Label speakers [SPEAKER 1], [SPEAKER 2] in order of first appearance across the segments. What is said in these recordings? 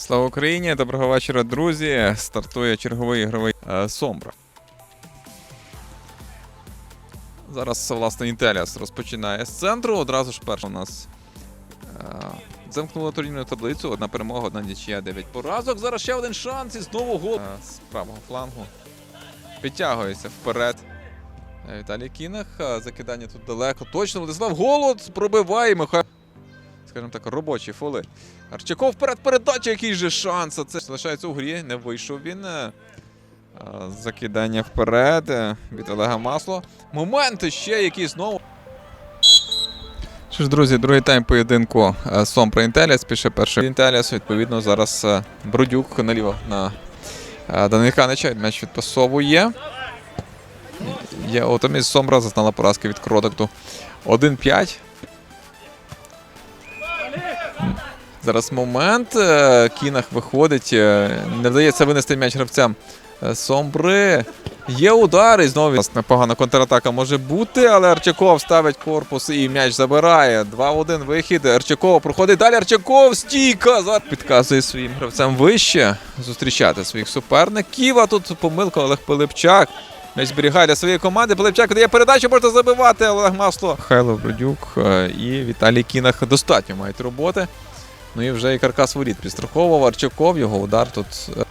[SPEAKER 1] Слава Україні! Доброго вечора, друзі! Стартує черговий ігровий е, Сомбра. Зараз, власне, Інтеліас розпочинає з центру. Одразу ж перша у нас е, замкнула турнірну таблицю. Одна перемога, одна нічия, 9 поразок. Зараз ще один шанс і знову гол е, з правого флангу. Підтягується вперед. Е, Віталій Кінах. Е, Закидання тут далеко. Точно Владислав Голод пробиває Михайло. Скажімо так, робочі фоли. Арчаков вперед передача, який же шанс. Це залишається у грі. Не вийшов він. Е, е, Закидання вперед е, від Олега Масло. Моменти ще які знову. Що ж, друзі, другий тайм поєдинку Сомпра Інтеліас. Пише перший Інтеліас. Відповідно, зараз Бродюк наліво на е, Данильканича. М'яч відпасовує. Є Отоміс Сомбра зазнала поразки від Кродакту. 1-5. Зараз момент. е, Кінах виходить. е, Не вдається винести м'яч гравцям е, Сомбри. Є удар і знову непогана контратака може бути, але Арчаков ставить корпус і м'яч забирає. 2-1 вихід. Арчаков проходить далі. Арчаков стійка. Зараз Підказує своїм гравцям вище зустрічати своїх суперників. А тут помилка Олег Пилипчак. М'яч зберігає для своєї команди. Пилипчак дає передачу, можна забивати. Олег Масло. Хайло Бродюк і Віталій Кінах достатньо мають роботи. Ну і вже і каркас воріт підстраховував Арчуков, його удар тут. е,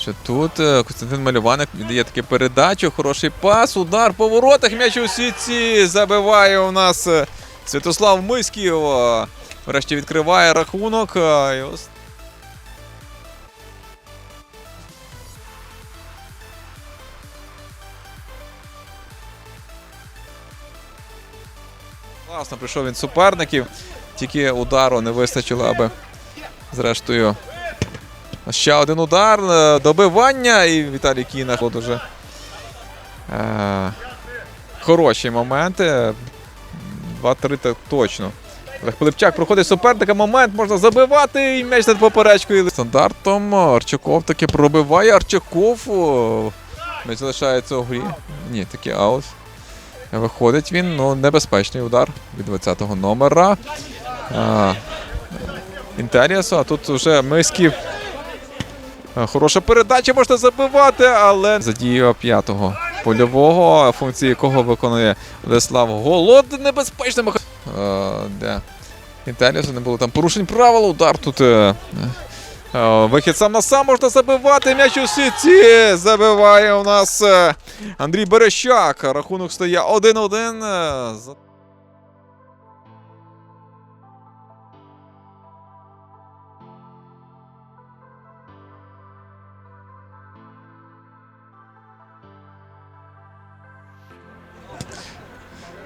[SPEAKER 1] Що тут е, Костянтин Малюваник віддає таку передачу, хороший пас, удар по воротах, м'яч у сітці забиває у нас е, Святослав Миськів. Врешті відкриває рахунок. і ось Класно прийшов він суперників. Тільки удару не вистачило, аби зрештою. Ще один удар. е, Добивання. І Віталій Кінах тут уже. Е, хороші моменти. 2-3 так точно. Олег Пилипчак проходить суперника. Момент можна забивати. І м'яч над поперечкою. Стандартом Арчаков таки пробиває. Арчаков. о, М'яч залишається у грі. Ні, такий аут. Виходить він, ну небезпечний удар від 20-го номера. А, Інтеріасу, а тут вже Мисків. Хороша передача можна забивати, але задіяв п'ятого польового, функції якого виконує Владислав Голод. А, де? Інтеріасу не було там порушень правил. Удар тут. Е, Вихід сам на сам можна забивати. М'яч у сіті. Забиває у нас е, Андрій Берещак. Рахунок стає 1-1.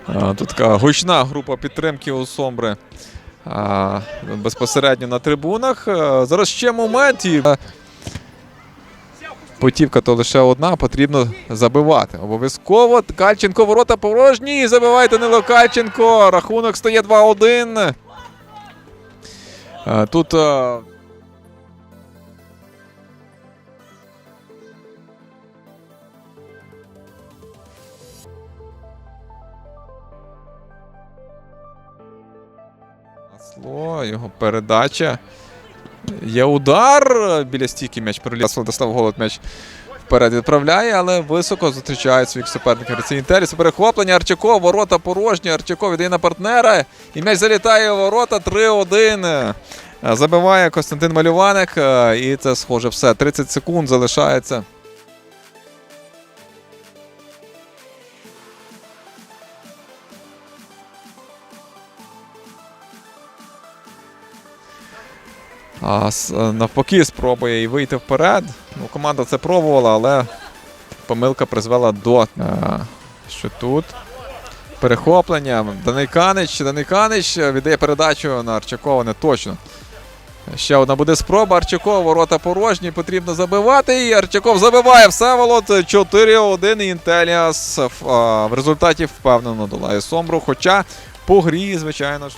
[SPEAKER 1] е, Тут така гучна група підтримки у Сомбри. Безпосередньо на трибунах. Е, Зараз ще момент. І... е, Путівка то лише одна, потрібно забивати. Обов'язково. Кальченко ворота порожні. Забиває Данило Кальченко. Рахунок стає 2-1. Е, Тут. Масло, його передача. Є удар. Біля стійки м'яч проліз. Владислав Голод м'яч вперед відправляє, але високо зустрічають своїх суперників. Це Інтеріс. Перехоплення. Арчаков, ворота порожні. Арчаков віддає на партнера. І м'яч залітає у ворота 3-1. Е, Забиває Костянтин Малюваник. І це схоже все. 30 секунд залишається. А е, навпаки, спробує і вийти вперед. Ну, команда це пробувала, але помилка призвела до. е, Що тут? Перехоплення. Данейканич. Данейканич віддає передачу на Арчакова не точно. Ще одна буде спроба. Арчаков, ворота порожні, потрібно забивати. І Арчаков забиває Всеволод 4-1. Інтеліас е, в результаті впевнено долає Сомбру. Хоча по грі, звичайно ж.